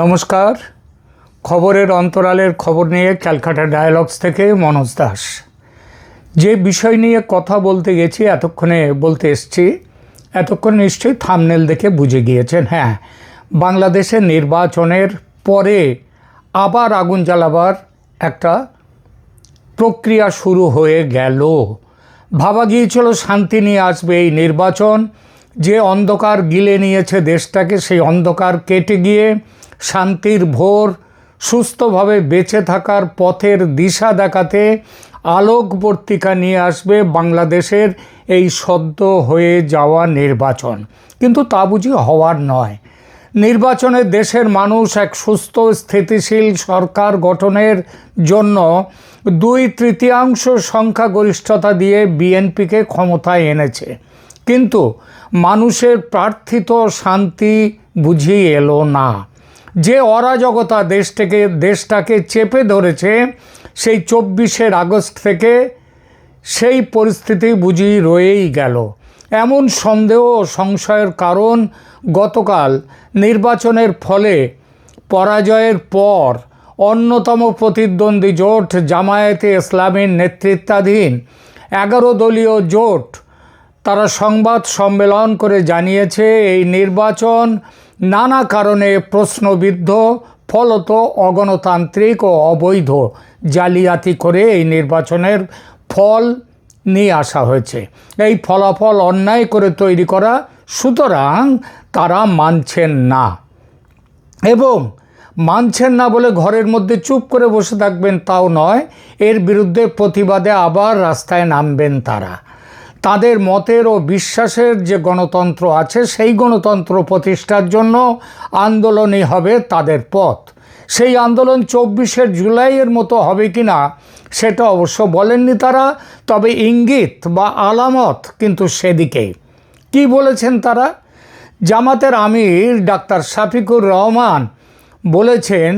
নমস্কার। খবরের অন্তরালের খবর নিয়ে ক্যালকাটা ডায়ালগস থেকে মনোজ দাস। যে বিষয় নিয়ে কথা বলতে গেছি, এতক্ষণে বলতে এসছি, এতক্ষণ নিশ্চয়ই থামনেল দেখে বুঝে গিয়েছেন হ্যাঁ। বাংলাদেশের নির্বাচনের পরে আবার আগুন জ্বালাবার একটা প্রক্রিয়া শুরু হয়ে গেল। ভাবা গিয়েছিল শান্তি নিয়ে আসবে এই নির্বাচন। যে অন্ধকার গিলে নিয়েছে দেশটাকে, সেই অন্ধকার কেটে গিয়ে শান্তির ভোর, সুস্থভাবে বেঁচে থাকার পথের দিশা দেখাতে আলোকবর্তিকা নিয়ে আসবে বাংলাদেশের এই সদ্য হয়ে যাওয়া নির্বাচন। কিন্তু তা বুঝি হওয়ার নয়। নির্বাচনে দেশের মানুষ এক সুস্থ, স্থিতিশীল সরকার গঠনের জন্য দুই তৃতীয়াংশ সংখ্যাগরিষ্ঠতা দিয়ে বিএনপিকে ক্ষমতায় এনেছে। কিন্তু মানুষের প্রার্থিত শান্তি বুঝিয়ে এলো না। যে অরাজকতা দেশটাকে দেশটাকে চেপে ধরেছে, সেই চব্বিশের আগস্ট থেকে সেই পরিস্থিতি বুঝি রয়েই গেল। এমন সন্দেহ ও সংশয়ের কারণ গতকাল নির্বাচনের ফলে পরাজয়ের পর অন্যতম প্রতিদ্বন্দ্বী জোট জামায়াতে ইসলামীর নেতৃত্বাধীন এগারো দলীয় জোট তারা সংবাদ সম্মেলন করে জানিয়েছে, এই নির্বাচন নানা কারণে প্রশ্নবিদ্ধ, ফলত অগণতান্ত্রিক ও অবৈধ জালিয়াতি করে এই নির্বাচনের ফল নিয়ে আসা হয়েছে। এই ফলাফল অন্যায় করে তৈরি করা, সুতরাং তারা মানছেন না। এবং মানছেন না বলে ঘরের মধ্যে চুপ করে বসে থাকবেন তাও নয়, এর বিরুদ্ধে প্রতিবাদে আবার রাস্তায় নামবেন তারা। তাদের মতের ও বিশ্বাসের যে গণতন্ত্র আছে, সেই গণতন্ত্র প্রতিষ্ঠার জন্য আন্দোলনই হবে তাদের পথ। সেই আন্দোলন চব্বিশের জুলাইয়ের মতো হবে কি না সেটা অবশ্য বলেননি তারা, তবে ইঙ্গিত বা আলামত কিন্তু সেদিকেই কি বলেছেন তারা? জামাতের আমির ডাক্তার শাফিকুর রহমান বলেছেন,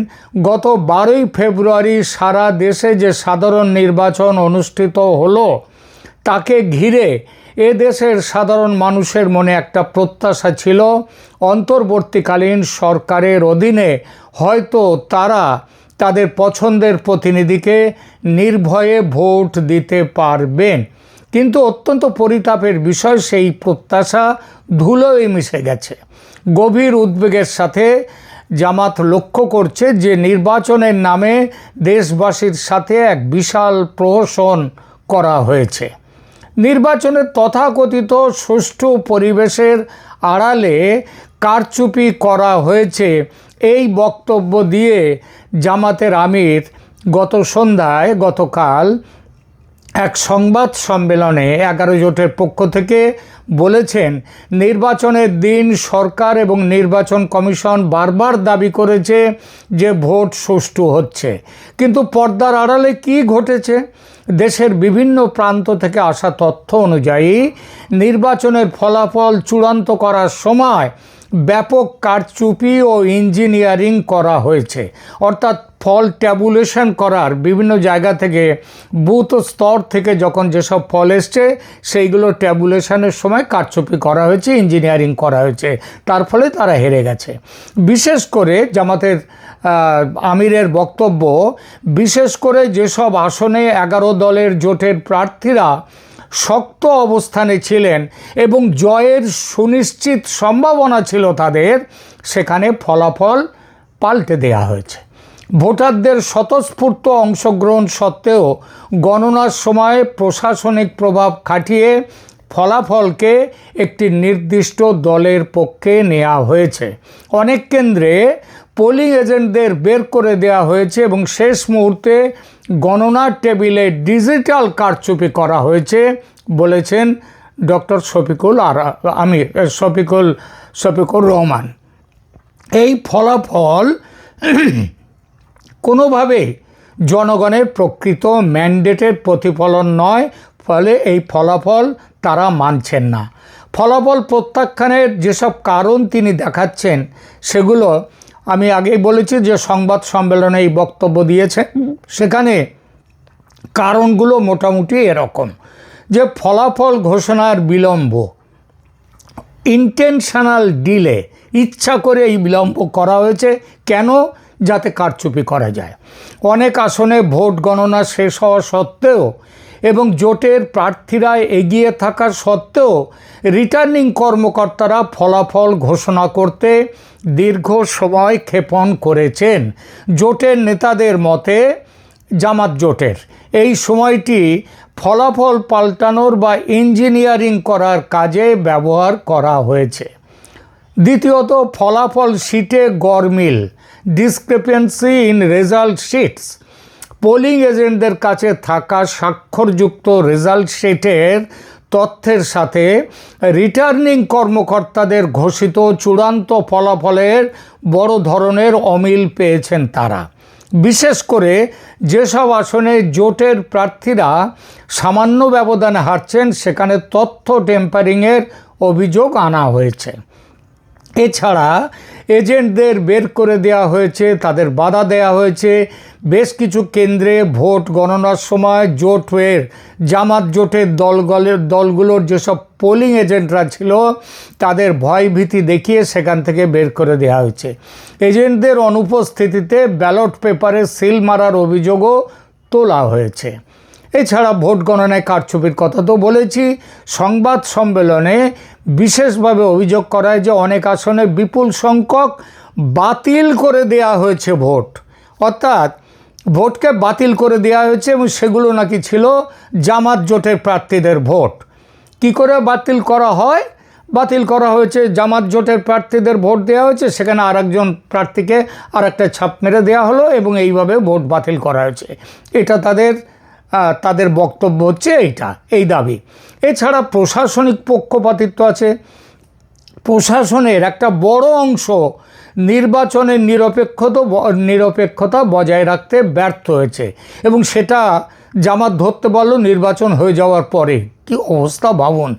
গত বারোই ফেব্রুয়ারি সারা দেশে যে সাধারণ নির্বাচন অনুষ্ঠিত হলো তাকে ঘিরে এ দেশের সাধারণ মানুষের মনে একটা প্রত্যাশা ছিল, অন্তর্বর্তীকালীন সরকারের অধীনে হয়তো তারা তাদের পছন্দের প্রতিনিধিকে নির্ভয়ে ভোট দিতে পারবেন। কিন্তু অত্যন্ত পরিতাপের বিষয়, সেই প্রত্যাশা ধুলোয় মিশে গেছে। গভীর উদ্বেগের সাথে জামাত লক্ষ্য করছে যে নির্বাচনের নামে দেশবাসীর সাথে এক বিশাল প্রহসন করা হয়েছে। নির্বাচনের তথাকথিত সুষ্ঠু পরিবেশের আড়ালে কারচুপি করা হয়েছে। এই বক্তব্য দিয়ে জামাতের আমির গত সন্ধ্যায়, গতকাল এক সংবাদ সম্মেলনে এগারো জোটের পক্ষ থেকে বলেছেন, নির্বাচনের দিন সরকার এবং নির্বাচন কমিশন বারবার দাবি করেছে যে ভোট সুষ্ঠু হচ্ছে। কিন্তু পর্দার আড়ালে কি ঘটেছে? দেশের বিভিন্ন প্রান্ত থেকে আসা তথ্য অনুযায়ী, নির্বাচনের ফলাফল চূড়ান্ত করার সময় ব্যাপক কারচুপি ও ইঞ্জিনিয়ারিং করা হয়েছে। অর্থাৎ ফল ট্যাবুলেশন করার বিভিন্ন জায়গা থেকে বুথ স্তর থেকে যখন যেসব ফল এসছে, সেইগুলো ট্যাবুলেশনের সময় কারচুপি করা হয়েছে, ইঞ্জিনিয়ারিং করা হয়েছে। তার ফলে তারা হেরে গেছে। বিশেষ করে জামাতের আমিরের বক্তব্য, বিশেষ করে যেসব আসনে এগারো দলের জোটের প্রার্থীরা শক্ত অবস্থানে ছিলেন এবং জয়ের সুনিশ্চিত সম্ভাবনা ছিল তাদের, সেখানে ফলাফল পাল্টে দেয়া হয়েছে। ভোটারদের স্বতঃস্ফূর্ত অংশগ্রহণ সত্ত্বেও গণনার সময় প্রশাসনিক প্রভাব খাটিয়ে ফলাফলকে একটি নির্দিষ্ট দলের পক্ষে নেওয়া হয়েছে। অনেক কেন্দ্রে পোলিং এজেন্টদের বের করে দেওয়া হয়েছে এবং শেষ মুহূর্তে গণনার টেবিলে ডিজিটাল কারচুপি করা হয়েছে বলেছেন ডক্টর শফিকুল আর আমি শফিকুল, শফিকুর রহমান। এই ফলাফল কোনোভাবে জনগণের প্রকৃত ম্যান্ডেটের প্রতিফলন নয়, ফলে এই ফলাফল তারা মানছেন না। ফলাফল প্রত্যাখ্যানের যেসব কারণ তিনি দেখাচ্ছেন, সেগুলো আমি আগেই বলেছি যে সংবাদ সম্মেলনে এই বক্তব্য দিয়েছেন। সেখানে কারণগুলো মোটামুটি এরকম, যে ফলাফল ঘোষণার বিলম্ব ইন্টেনশনাল ডিলে ইচ্ছা করে এই বিলম্ব করা হয়েছে। কেন? যাতে কারচুপি করা যায়। অনেক আসনে ভোট গণনা শেষ হওয়া সত্ত্বেও এবং জোটের প্রার্থীরা এগিয়ে থাকা সত্ত্বেও রিটার্নিং কর্মকর্তারা ফলাফল ঘোষণা করতে দীর্ঘ সময় ক্ষেপণ করেছেন। জোটের নেতাদের মতে, জামাত জোটের এই সময়টি ফলাফল পাল্টানোর বা ইঞ্জিনিয়ারিং করার কাজে ব্যবহার করা হয়েছে। দ্বিতীয়ত, ফলাফল শিটে গরমিল discrepancy in result sheets polling এজেন্টদের কাছে থাকা স্বাক্ষরযুক্ত রেজাল্ট শিটের তথ্যের সাথে রিটার্নিং কর্মকর্তাদের ঘোষিত চূড়ান্ত ফলাফলের বড় ধরনের অমিল পেয়েছেন তারা। বিশেষ করে যেসব আসনে জোটের প্রার্থীরা সামান্য ব্যবধানে হারছেন, সেখানে তথ্য টেম্পারিংয়ের অভিযোগ আনা হয়েছে। এছাড়া এজেন্টদের বের করে দেওয়া হয়েছে, তাদের বাধা দেওয়া হয়েছে। বেশ কিছু কেন্দ্রে ভোট গণনার সময় জোটের, জামাত জোটের দলগলের, দলগুলোর যেসব পোলিং এজেন্টরা ছিল, তাদের ভয়ভীতি দেখিয়ে সেখান থেকে বের করে দেওয়া হয়েছে। এজেন্টদের অনুপস্থিতিতে ব্যালট পেপারে সিল মারার অভিযোগও তোলা হয়েছে। এছাড়া ভোট গণনায় কারচুপির কথা তো বলেছি। সংবাদ সম্মেলনে বিশেষভাবে অভিযোগ করা হয় যে অনেক আসনে বিপুল সংখ্যক বাতিল করে দেয়া হয়েছে ভোট। অর্থাৎ ভোটকে বাতিল করে দেওয়া হয়েছে এবং সেগুলো নাকি ছিল জামাত জোটের প্রার্থীদের ভোট। কি করে বাতিল করা হয়? বাতিল করা হয়েছে, জামাত জোটের প্রার্থীদের ভোট দেওয়া হয়েছে, সেখানে আরেকজন প্রার্থীকে আর একটা ছাপ মেরে দেওয়া হলো এবং এইভাবে ভোট বাতিল করা হয়েছে। এটা তাদের তাদের বক্তব্য হচ্ছে এইটা, এই দাবি। এছাড়া প্রশাসনিক পক্ষপাতিত্ব আছে। প্রশাসনের একটা বড় অংশ নির্বাচনের নিরপেক্ষতা নিরপেক্ষতা বজায় রাখতে ব্যর্থ হয়েছে এবং সেটা জামাত ধরতে পারল নির্বাচন হয়ে যাওয়ার পরে। কি অবস্থা ভাবুন।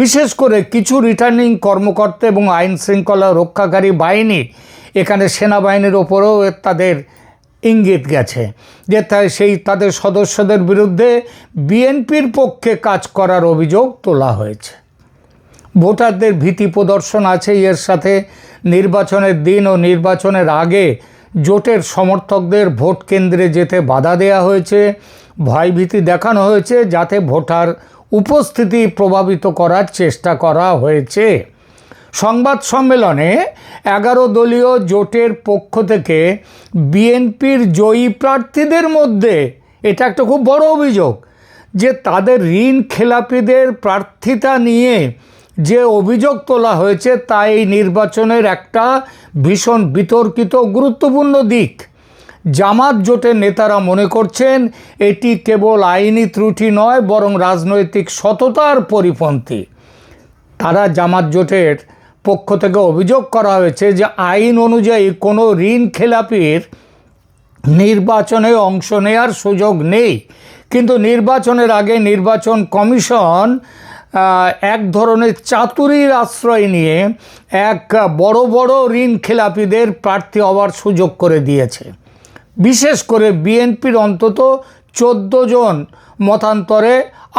বিশেষ করে কিছু রিটার্নিং কর্মকর্তা এবং আইন শৃঙ্খলা রক্ষাকারী বাহিনী এখানে সেনাবাহিনীর ওপরেও তাদের ইঙ্গিত গেছে যে তাই সেই তাদের সদস্যদের বিরুদ্ধে বিএনপির পক্ষে কাজ করার অভিযোগ তোলা হয়েছে। ভোটারদের ভীতি প্রদর্শন আছে এর সাথে নির্বাচনের দিন ও নির্বাচনের আগে জোটের সমর্থকদের ভোট কেন্দ্রে যেতে বাধা দেওয়া হয়েছে। ভয়ভীতি দেখানো হয়েছে যাতে ভোটার উপস্থিতি প্রভাবিত করার চেষ্টা করা হয়েছে। সংবাদ সম্মেলনে এগারো দলীয় জোটের পক্ষ থেকে বিএনপির জয়ী প্রার্থীদের মধ্যে এটা একটা খুব বড় অভিযোগ যে তাদের ঋণ খেলাপিদের প্রার্থিতা নিয়ে যে অভিযোগ তোলা হয়েছে তা এই নির্বাচনের একটা ভীষণ বিতর্কিত, গুরুত্বপূর্ণ দিক। জামাত জোটের নেতারা মনে করছেন এটি কেবল আইনি ত্রুটি নয়, বরং রাজনৈতিক সততার পরিপন্থী। তারা জামাত জোটের পক্ষ থেকে অভিযোগ করা হয়েছে যে আইন অনুযায়ী কোনো ঋণ খেলাপির নির্বাচনে অংশ নেওয়ার সুযোগ নেই। কিন্তু নির্বাচনের আগে নির্বাচন কমিশন এক ধরনের চাতুরির আশ্রয় নিয়ে এক বড় বড় ঋণ খেলাপিদের প্রার্থী হওয়ার সুযোগ করে দিয়েছে। বিশেষ করে বিএনপির অন্তত চোদ্দ জন মতান্তরে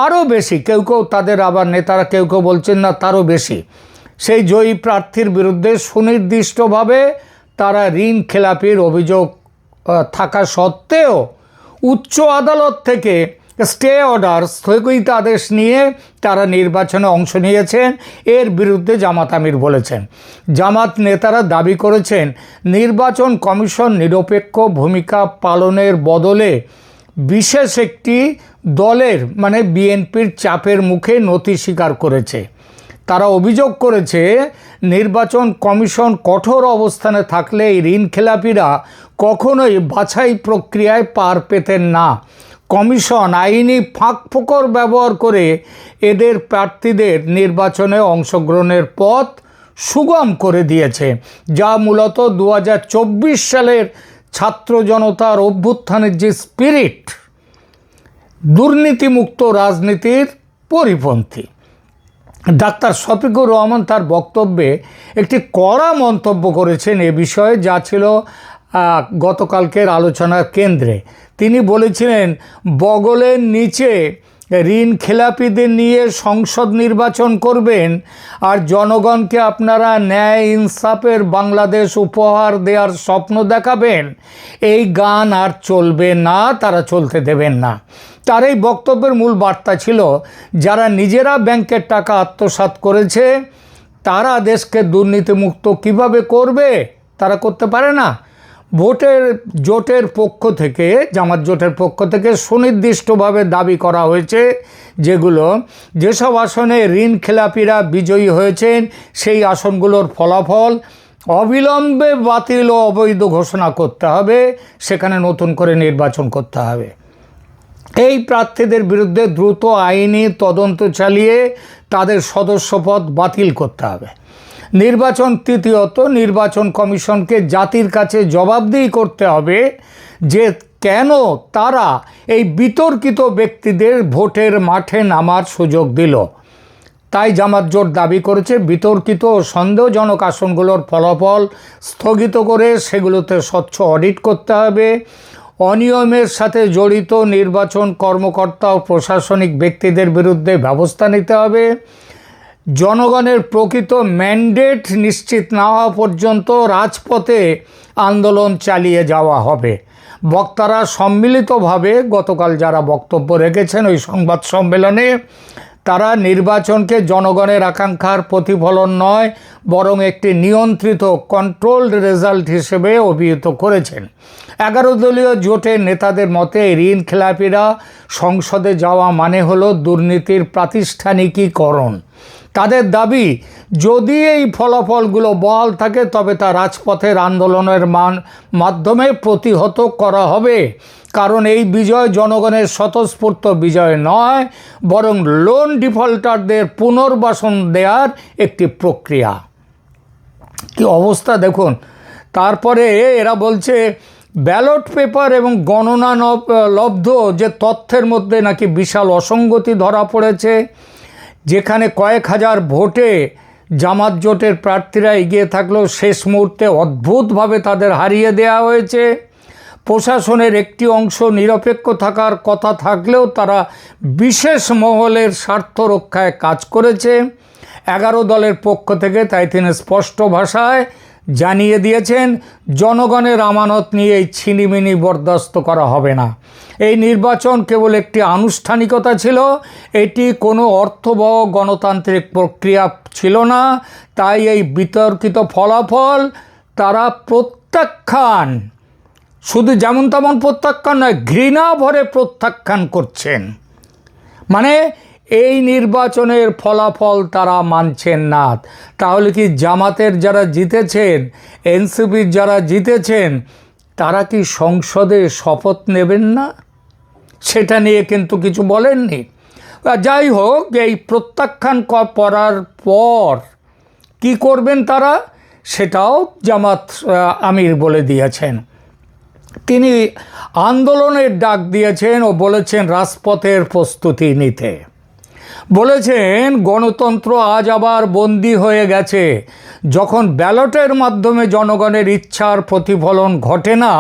আরও বেশি। কেউ কেউ তাদের আবার নেতারা কেউ কেউ বলছেন, না, তারও বেশি। সেই জয়ী প্রার্থীর বিরুদ্ধে সুনির্দিষ্টভাবে তারা ঋণ খেলাপির অভিযোগ থাকা সত্ত্বেও উচ্চ আদালত থেকে স্টে অর্ডার স্থগিত আদেশ নিয়ে তারা নির্বাচনে অংশ নিয়েছেন। এর বিরুদ্ধে জামাত আমির বলেছেন। জামাত নেতারা দাবি করেছেন, নির্বাচন কমিশন নিরপেক্ষ ভূমিকা পালনের বদলে বিশেষ একটি দলের মানে বিএনপির চাপের মুখে নথি স্বীকার করেছে। তারা অভিযোগ করেছে, নির্বাচন কমিশন কঠোর অবস্থানে থাকলে এই ঋণ খেলাপিরা কখনোই বাছাই প্রক্রিয়ায় পার পেতেন না। কমিশন আইনি ফাঁকফোকর ব্যবহার করে এদের প্রার্থীদের নির্বাচনে অংশগ্রহণের পথ সুগম করে দিয়েছে, যা মূলত দু হাজার চব্বিশ সালের ছাত্র জনতার অভ্যুত্থানের যে স্পিরিট, দুর্নীতিমুক্ত রাজনীতির পরিপন্থী। ডাক্তার শফিকুর রহমান তার বক্তব্যে একটি কড়া মন্তব্য করেছেন এ বিষয়ে, যা ছিল গতকালকের আলোচনার কেন্দ্রে। তিনি বলেছিলেন, বগলের নিচে ঋণ খেলাপিদের নিয়ে সংসদ নির্বাচন করবেন আর জনগণকে আপনারা ন্যায় ইনসাফের বাংলাদেশ উপহার দেওয়ার স্বপ্ন দেখাবেন। এই গান আর চলবে না, তারা চলতে দেবেন না। তার এই বক্তব্যের মূল বার্তা ছিল, যারা নিজেরা ব্যাংকের টাকা আত্মসাৎ করেছে, তারা দেশকে দুর্নীতিমুক্ত কীভাবে করবে, তারা করতে পারে না। ভোটের জোটের পক্ষ থেকে, জামাত জোটের পক্ষ থেকে সুনির্দিষ্টভাবে দাবি করা হয়েছে যেগুলো যেসব আসনে ঋণ খেলাপিরা বিজয়ী হয়েছেন, সেই আসনগুলোর ফলাফল অবিলম্বে বাতিল ও অবৈধ ঘোষণা করতে হবে, সেখানে নতুন করে নির্বাচন করতে হবে। এই প্রার্থীদের বিরুদ্ধে দ্রুত আইনি তদন্ত চালিয়ে তাদের সদস্যপদ বাতিল করতে হবে। নির্বাচন তৃতীয়ত নির্বাচন কমিশনকে জাতির কাছে জবাবদিহি করতে হবে যে কেন তারা এই বিতর্কিত ব্যক্তিদের ভোটের মাঠে নামার সুযোগ দিল। তাই জামাত জোট দাবি করেছে বিতর্কিত ও সন্দেহজনক আসনগুলোর ফলাফল স্থগিত করে সেগুলোতে স্বচ্ছ অডিট করতে হবে। অনিয়মের সাথে জড়িত নির্বাচন কর্মকর্তা ও প্রশাসনিক ব্যক্তিদের বিরুদ্ধে ব্যবস্থা নিতে হবে। জনগণের প্রকৃত ম্যান্ডেট নিশ্চিত না হওয়া পর্যন্ত রাজপথে আন্দোলন চালিয়ে যাওয়া হবে। বক্তারা সম্মিলিতভাবে গতকাল যারা বক্তব্য রেখেছেন ওই সংবাদ সম্মেলনে, তারা নির্বাচনকে জনগণের আকাঙ্ক্ষার প্রতিফলন নয়, বরং একটি নিয়ন্ত্রিত কন্ট্রোলড রেজাল্ট হিসেবে অভিহিত করেছেন। এগারো দলীয় জোটের নেতাদের মতে, ঋণ খেলাপিরা সংসদে যাওয়া মানে হলো দুর্নীতির প্রাতিষ্ঠানিকীকরণ। তাদের দাবি? যদি এই ফলাফলগুলো বহাল থাকে, তবে তা রাজপথের আন্দোলনের মান, মাধ্যমে প্রতিহত করা হবে। কারণ এই বিজয় জনগণের স্বতঃস্ফূর্ত বিজয় নয়, বরং লোন ডিফল্টারদের পুনর্বাসন দেওয়ার একটি প্রক্রিয়া। কি অবস্থা দেখুন। তারপরে এরা বলছে, ব্যালট পেপার এবং গণনা লব্ধ যে তথ্যের মধ্যে নাকি বিশাল অসঙ্গতি ধরা পড়েছে। যেখানে কয়েক হাজার ভোটে জামাত জোটের প্রার্থীরা এগিয়ে থাকলেও শেষ মুহূর্তে অদ্ভুতভাবে তাদের হারিয়ে দেওয়া হয়েছে। প্রশাসনের একটি অংশ নিরপেক্ষ থাকার কথা থাকলেও তারা বিশেষ মহলের স্বার্থ রক্ষায় কাজ করেছে। এগারো দলের পক্ষ থেকে তাই তিনি স্পষ্ট ভাষায় জানিয়ে দিয়েছেন, জনগণের আমানত নিয়ে এই ছিনিমিনি বরদাস্ত করা হবে না। এই নির্বাচন কেবল একটি আনুষ্ঠানিকতা ছিল, এটি কোনো অর্থবহ গণতান্ত্রিক প্রক্রিয়া ছিল না, তাই এই বিতর্কিত ফলাফল তারা প্রত্যাখ্যান। শুধু যেমন তেমন প্রত্যাখ্যান নয়, ঘৃণা ভরে প্রত্যাখ্যান করছেন। মানে এই নির্বাচনের ফলাফল তারা মানছেন না। তাহলে কি জামাতের যারা জিতেছেন এনসিপির যারা জিতেছেন, তারা কি সংসদে শপথ নেবেন না? সেটা নিয়ে কিন্তু কিছু বলেননি। যাই হোক, এই প্রত্যাখ্যান করার পর কি করবেন তারা, সেটাও জামাত আমির বলে দিয়েছেন। তিনি আন্দোলনের ডাক দিয়েছেন ও বলেছেন রাজপথের প্রস্তুতি নিতে। বলেছেন, গণতন্ত্র আজ আবার বন্দি হয়ে গেছে। যখন ব্যালটের মাধ্যমে জনগণের ইচ্ছার প্রতিফলন ঘটে না,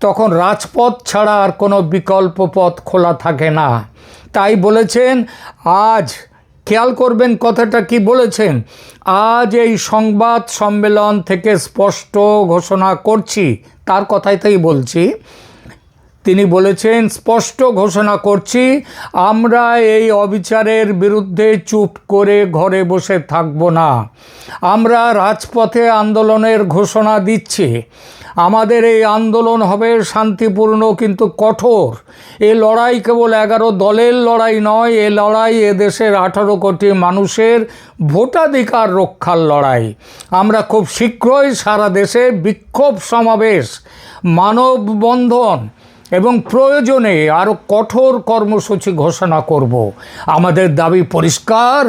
তখন রাজপথ ছাড়া আর কোনো বিকল্প পথ খোলা থাকে না। তাই বলেছেন, আজ খেয়াল করবেন কথাটা কি বলেছেন? আজ এই সংবাদ সম্মেলন থেকে স্পষ্ট ঘোষণা করছি। তার কথাই তাই বলছি। তিনি বলেছেন, স্পষ্ট ঘোষণা করছি, আমরা এই অবিচারের বিরুদ্ধে চুপ করে ঘরে বসে থাকব না। আমরা রাজপথে আন্দোলনের ঘোষণা দিচ্ছি। আমাদের এই আন্দোলন হবে শান্তিপূর্ণ কিন্তু কঠোর। এ লড়াই কেবল এগারো দলের লড়াই নয়, এ লড়াই এদেশের আঠারো কোটি মানুষের ভোটাধিকার রক্ষার লড়াই। আমরা খুব শীঘ্রই সারা দেশে বিক্ষোভ সমাবেশ, মানববন্ধন এবং প্রয়োজনে আরও কঠোর কর্মসূচি ঘোষণা করব। আমাদের দাবি পরিষ্কার,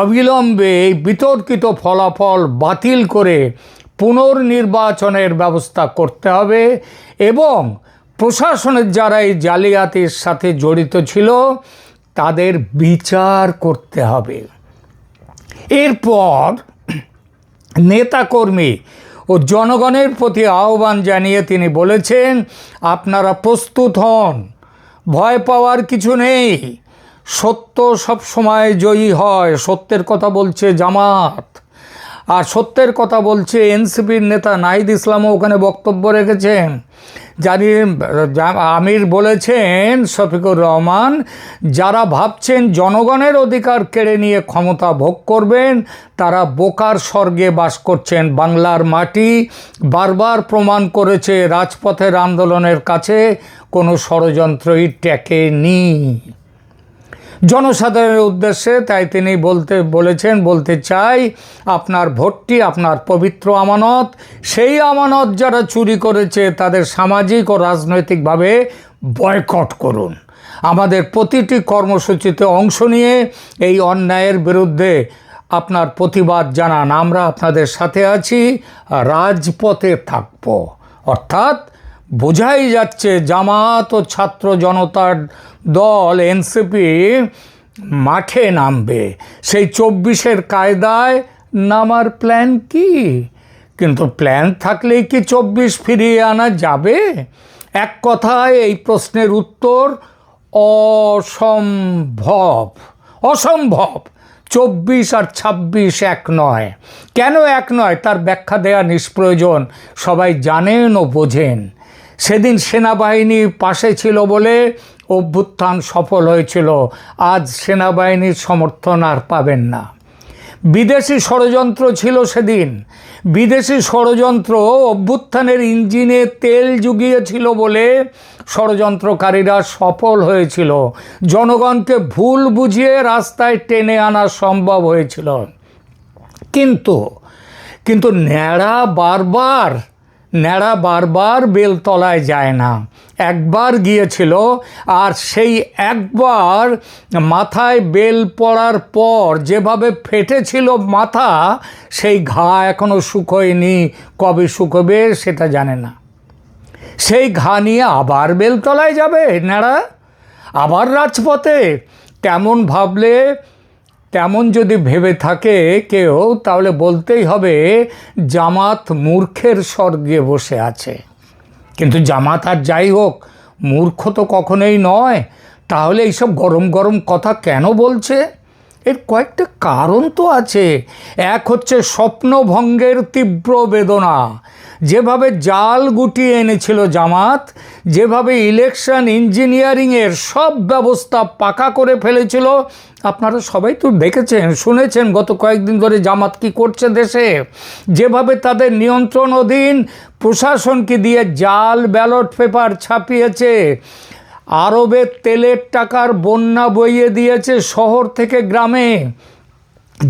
অবিলম্বে এই বিতর্কিত ফলাফল বাতিল করে পুনর্নির্বাচনের ব্যবস্থা করতে হবে এবং প্রশাসনের যারা এই জালিয়াতির সাথে জড়িত ছিল, তাদের বিচার করতে হবে। এরপর নেতাকর্মী ও জনগণের প্রতি আহ্বান জানিয়ে তিনি বলেছেন, আপনারা প্রস্তুত হন। ভয় পাওয়ার কিছু নেই। সত্য সব সময় জয়ী হয়। সত্যের কথা বলছে জামাত। আর সত্যের কথা বলছে এনসিপির নেতা নাহিদ ইসলামও ওখানে বক্তব্য রেখেছেন। জানি আমির বলেছেন, শফিকুর রহমান, যারা ভাবছেন জনগণের অধিকার কেড়ে নিয়ে ক্ষমতা ভোগ করবেন, তারা বোকার স্বর্গে বাস করছেন বাংলার মাটি। বারবার প্রমাণ করেছে রাজপথের আন্দোলনের কাছে কোনো ষড়যন্ত্রই টেকেনি। জনসাধারণের উদ্দেশ্যে তাই তিনি বলতে বলেছেন, বলতে চাই, আপনার ভোটটি, আপনার পবিত্র আমানত, সেই আমানত যারা চুরি করেছে তাদের সামাজিক ও রাজনৈতিকভাবে বয়কট করুন। আমাদের প্রতিটি কর্মসূচিতে অংশ নিয়ে এই অন্যায়ের বিরুদ্ধে আপনার প্রতিবাদ জানান। আমরা আপনাদের সাথে আছি, রাজপথে থাকব। অর্থাৎ বোঝাই যাচ্ছে জামাত ও ছাত্র জনতার দল, এনসিপি, মাঠে নামবে। সেই চব্বিশের কায়দায় নামার প্ল্যান কি? কিন্তু প্ল্যান থাকলেই কি চব্বিশ ফিরিয়ে আনা যাবে? এক কথায় এই প্রশ্নের উত্তর অসম্ভব। অসম্ভব। চব্বিশ আর ছাব্বিশ এক নয়। কেন এক নয়? তার ব্যাখ্যা দেওয়া নিষ্প্রয়োজন। সবাই জানেন ও বোঝেন। সেদিন সেনাবাহিনী পাশে ছিল বলে অভ্যুত্থান সফল হয়েছিল। আজ সেনাবাহিনীর সমর্থন আর পাবেন না। বিদেশি ষড়যন্ত্র ছিল সেদিন। বিদেশি ষড়যন্ত্র অভ্যুত্থানের ইঞ্জিনে তেল জুগিয়েছিল বলে ষড়যন্ত্রকারীরা সফল হয়েছিল। জনগণকে ভুল বুঝিয়ে রাস্তায় টেনে আনা সম্ভব হয়েছিল। কিন্তু কিন্তু ন্যাড়া বারবার ন্যাড়া বারবার বেলতলায় যায় না। একবার গিয়েছিল আর সেই একবার মাথায় বেল পড়ার পর যেভাবে ফেটেছিল মাথা, সেই ঘা এখনও শুকোয়নি। কবে শুকোবে সেটা জানে না। সেই ঘা নিয়ে আবার বেলতলায় যাবে ন্যাড়া? আবার রাজপথে? তেমন ভাবলে তেমন যদি ভেবে থাকে কেউ, তাহলে বলতেই হবে, জামাত মূর্খের স্বর্গে বসে আছে। কিন্তু জামাত আর যাই হোক, মূর্খ তো কখনোই নয়। তাহলে এইসব গরম গরম কথা কেন বলছে? এর কয়েকটা কারণ তো আছে। এক হচ্ছে স্বপ্নভঙ্গের তীব্র বেদনা। যেভাবে জাল গুটিয়ে এনেছিল জামাত, যেভাবে ইলেকশন ইঞ্জিনিয়ারিংয়ের সব ব্যবস্থা পাকা করে ফেলেছিল, আপনারা সবাই তো দেখেছেন, শুনেছেন গত কয়েকদিন ধরে জামাত কি করছে দেশে? যেভাবে তাদের নিয়ন্ত্রণ অধীন প্রশাসনকে দিয়ে জাল ব্যালট পেপার ছাপিয়েছে আরবের তেলের টাকার বন্যা বইয়ে দিয়েছে শহর থেকে গ্রামে,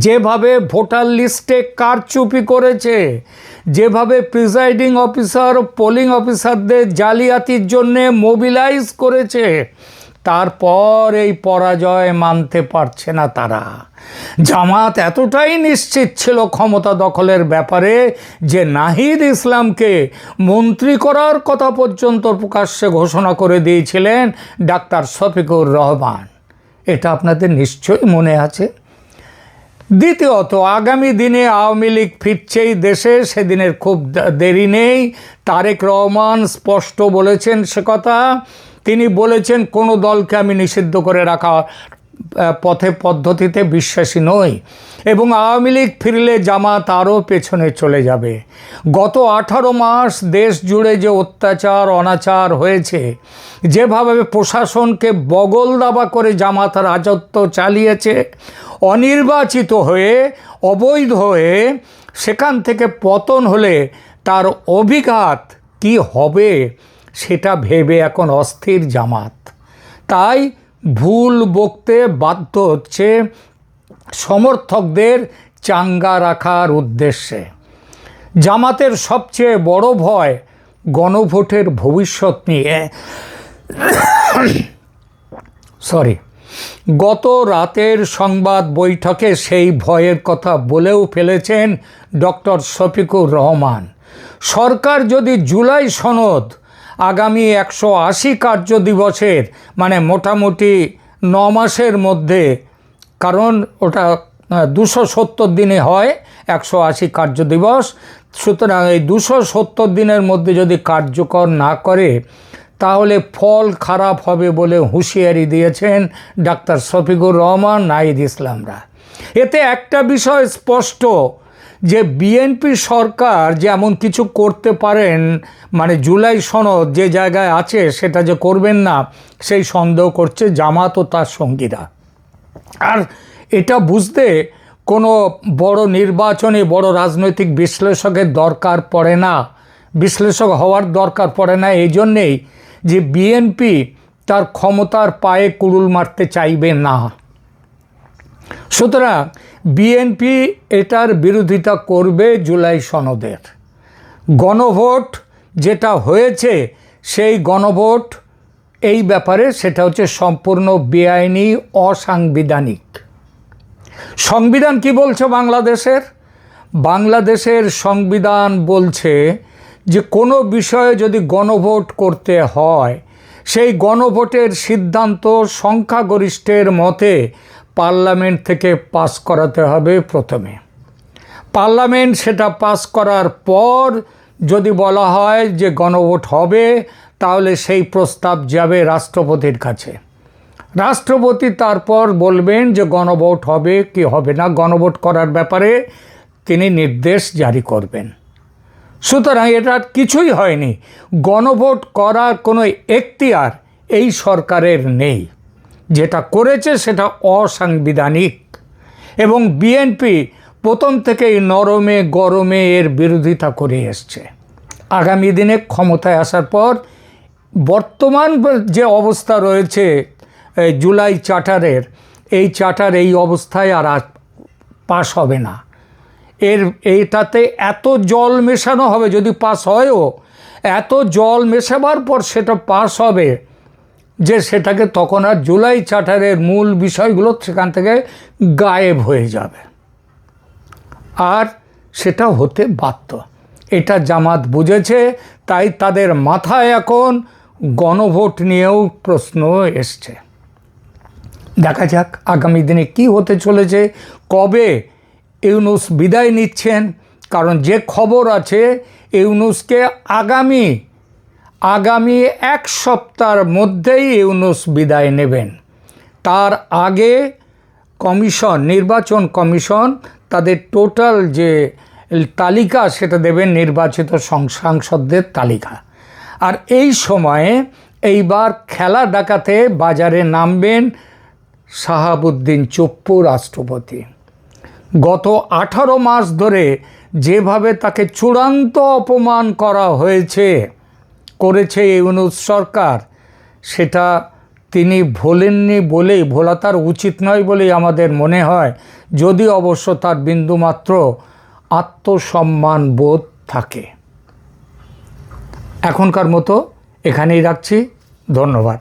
যেভাবে ভোটার লিস্টে কারচুপি করেছে যেভাবে প্রিজাইডিং অফিসার পোলিং অফিসারদের জালিয়াতির জন্যে মোবিলাইজ করেছে, তারপর এই পরাজয় মানতে পারছে না তারা। জামাত এতটাই নিশ্চিত ছিল ক্ষমতা দখলের ব্যাপারে যে নাহিদ ইসলামকে মন্ত্রী করার কথা পর্যন্ত প্রকাশ্যে ঘোষণা করে দিয়েছিলেন ডাক্তার শফিকুর রহমান। এটা আপনাদের নিশ্চয়ই মনে আছে? দ্বিতীয়ত, আগামী দিনে আওয়ামী লীগ ফিরছেই দেশে, সেদিনের খুব দেরি নেই। তারেক রহমান স্পষ্ট বলেছেন সে কথা। তিনি বলেছেন, কোনো দলকে আমি নিষিদ্ধ করে রাখা পথে পদ্ধতিতে বিশ্বাসী নই এবং আওয়ামী লীগ ফিরলে জামাত আরও পেছনে চলে যাবে। গত আঠারো মাস দেশ জুড়ে যে অত্যাচার, অনাচার হয়েছে, যেভাবে প্রশাসনকে বগল দাবা করে জামাত রাজত্ব চালিয়েছে, অনির্বাচিত হয়ে, অবৈধ হয়ে, সেখান থেকে পতন হলে তার অভিঘাত কি হবে সেটা ভেবে এখন অস্থির জামাত। তাই ভুল বকতে বাধ্য হচ্ছে সমর্থকদের চাঙ্গা রাখার উদ্দেশ্যে। জামাতের সবচেয়ে বড় ভয় গণভোটের ভবিষ্যৎ নিয়ে। সরি গত রাতের সংবাদ বৈঠকে সেই ভয়ের কথা বলেও ফেলেছেন ডক্টর শফিকুর রহমান। সরকার যদি জুলাই সনদ আগামী একশো আশি কার্য দিবসের মানে মোটামুটি ন মাসের মধ্যে, কারণ ওটা দুশো সত্তর দিনে হয় একশো আশি কার্য দিবস। সুতরাং এই দুশো সত্তর দিনের মধ্যে যদি কার্যকর না করে, তাহলে ফল খারাপ হবে বলে হুঁশিয়ারি দিয়েছেন ডাক্তার শফিকুর রহমান, নাহিদ ইসলামরা। এতে একটা বিষয় স্পষ্ট যে বিএনপি সরকার যে এমন কিছু করতে পারেন মানে জুলাই সনদ যে জায়গায় আছে সেটা যে করবেন না, সেই সন্দেহ করছে জামাত ও তার সঙ্গীরা। আর এটা বুঝতে কোনো বড় নির্বাচনে বড় রাজনৈতিক বিশ্লেষকের দরকার পড়ে না। বিশ্লেষক হওয়ার দরকার পড়ে না, এই জন্যেই যে বিএনপি তার ক্ষমতার পায়ে কুড়ুল মারতে চাইবে না। সুতরাং বিএনপি এটার বিরোধিতা করবে জুলাই সনদের। গণভোট যেটা হয়েছে, সেই গণভোট, এই ব্যাপারে সেটা হচ্ছে সম্পূর্ণ বেআইনি, অসাংবিধানিক। সংবিধান কি বলছে বাংলাদেশের? বাংলাদেশের সংবিধান বলছে যে কোনো বিষয়ে যদি গণভোট করতে হয়, সেই গণভোটের সিদ্ধান্ত সংখ্যাগরিষ্ঠের মতে পার্লামেন্ট থেকে পাস করাতে হবে প্রথমে। পার্লামেন্ট সেটা পাস করার পর যদি বলা হয় যে গণভোট হবে, তাহলে সেই প্রস্তাব যাবে রাষ্ট্রপতির কাছে। রাষ্ট্রপতি তারপর বলবেন যে গণভোট হবে কি হবে না, গণভোট করার ব্যাপারে তিনি নির্দেশ জারি করবেন। সুতরাং এটা কিছুই হয়নি। গণভোট করার কোনো এখতিয়ার এই সরকারের নেই। যেটা করেছে সেটা অসাংবিধানিক। এবং বিএনপি প্রথম থেকেই নরমে গরমে এর বিরোধিতা করে এসছে। আগামী দিনে ক্ষমতায় আসার পর বর্তমান যে অবস্থা রয়েছে জুলাই চার্টারের, এই চার্টার এই অবস্থায় আর পাশ হবে না। এর এইটাতে এত জল মেশানো হবে যদি পাস হয়ও, এত জল মেশাবার পর সেটা পাস হবে যে সেটাকে তখন আর জুলাই চার্টারের মূল বিষয়গুলো সেখান থেকে গায়েব হয়ে যাবে। আর সেটা হতে বাধ্য। এটা জামাত বুঝেছে, তাই তাদের মাথায় এখন গণভোট নিয়েও প্রশ্ন এসছে। দেখা যাক আগামী দিনে কি হতে চলেছে, কবে ইউনুস বিদায় নিচ্ছেন, কারণ যে খবর আছে, ইউনুসকে আগামী আগামী এক সপ্তাহের মধ্যেই ইউনুস বিদায় নেবেন। তার আগে কমিশন, নির্বাচন কমিশন তাদের টোটাল যে তালিকা সেটা দেবেন নির্বাচিত সাংসদদের তালিকা। আর এই সময়ে এইবার খেলা ডাকাতে বাজারে নামবেন শাহাবুদ্দিন চপ্পু, রাষ্ট্রপতি। গত আঠারো মাস ধরে যেভাবে তাকে চূড়ান্ত অপমান করা হয়েছে করেছে ইউনুস সরকার, সেটা তিনি ভোলেননি বলেই, ভোলা তার উচিত নয় বলেই আমাদের মনে হয়, যদি অবশ্য তার বিন্দুমাত্র আত্মসম্মান বোধ থাকে। এখনকার মতো এখানেই রাখছি, ধন্যবাদ।